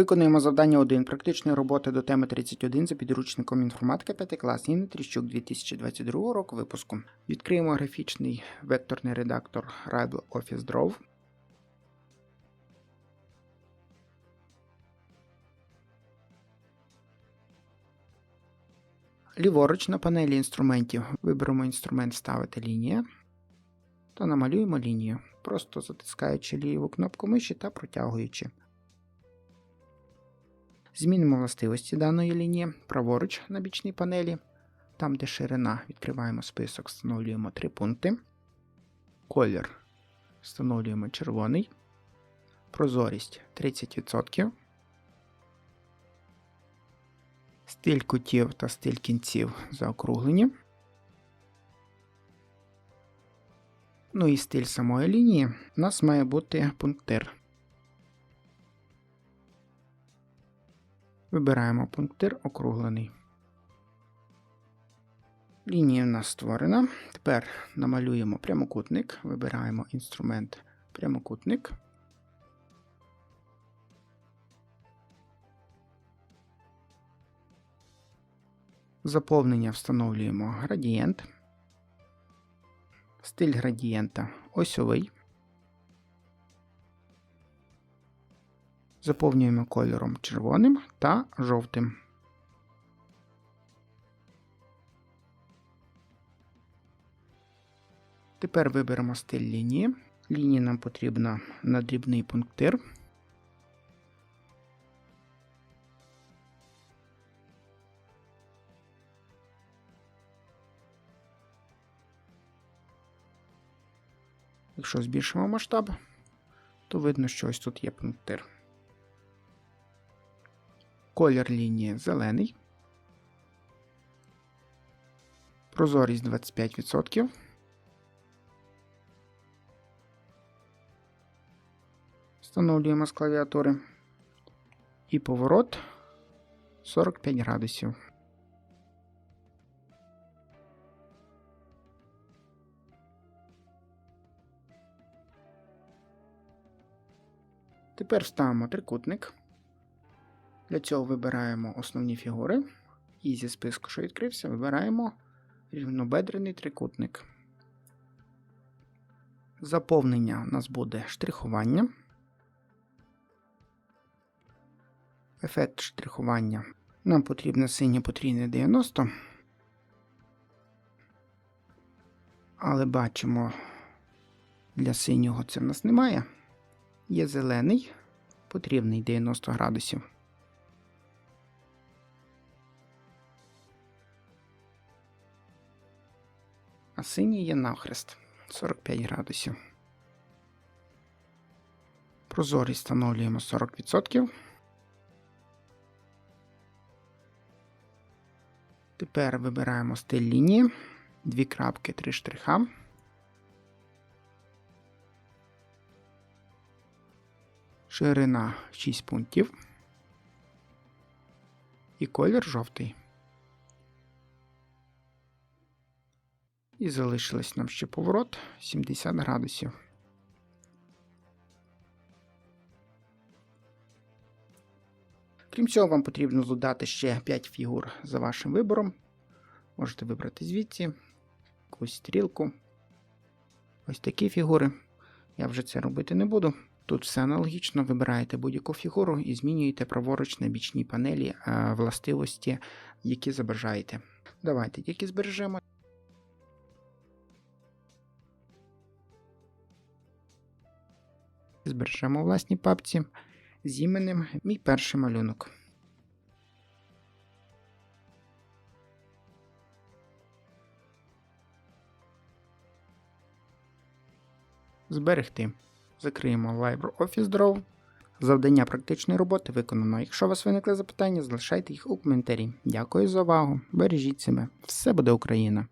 Виконуємо завдання 1 практичної роботи до теми 31 за підручником інформатика 5 клас Інни Тріщук 2022 року випуску. Відкриємо графічний векторний редактор Rival Office Draw. Ліворуч на панелі інструментів виберемо інструмент Ставити лінія та намалюємо лінію, просто затискаючи ліву кнопку миші та протягуючи. Змінимо властивості даної лінії праворуч на бічній панелі. Там, де ширина, відкриваємо список, встановлюємо три пункти. Колір встановлюємо червоний. Прозорість 30%. Стиль кутів та стиль кінців заокруглені. Ну і стиль самої лінії у нас має бути пунктир. Вибираємо пунктир округлений. Лінія в нас створена. Тепер намалюємо прямокутник. Вибираємо інструмент прямокутник. Заповнення встановлюємо градієнт. Стиль градієнта осьовий. Заповнюємо кольором червоним та жовтим. Тепер виберемо стиль лінії. Лінії нам потрібна на дрібний пунктир. Якщо збільшимо масштаб, то видно, що ось тут є пунктир. Колір лінії зелений. Прозорість 25%. Встановлюємо з клавіатури. І поворот 45 градусів. Тепер ставимо трикутник. Для цього вибираємо основні фігури. І зі списку, що відкрився, вибираємо рівнобедрений трикутник. Заповнення у нас буде штрихування. Ефект штрихування. Нам потрібно синє потрійне 90. Але бачимо, для синього це в нас немає. Є зелений, потрібний 90 градусів. А синій є навхрест 45 градусів. Прозорість встановлюємо 40%. Тепер вибираємо стиль лінії, дві крапки, три штриха. Ширина 6 пунктів. І колір жовтий. І залишилось нам ще поворот 70 градусів. Крім цього, вам потрібно додати ще 5 фігур за вашим вибором. Можете вибрати звідси якусь стрілку. Ось такі фігури. Я вже це робити не буду. Тут все аналогічно, вибираєте будь-яку фігуру і змінюєте праворуч на бічній панелі е, властивості, які забажаєте. Давайте тільки збережемо. Збережемо у власній папці з іменем мій перший малюнок. Зберегти. Закриємо LibreOffice Draw. Завдання практичної роботи виконано. Якщо у вас виникли запитання, залишайте їх у коментарі. Дякую за увагу. Бережіть себе. Все буде Україна!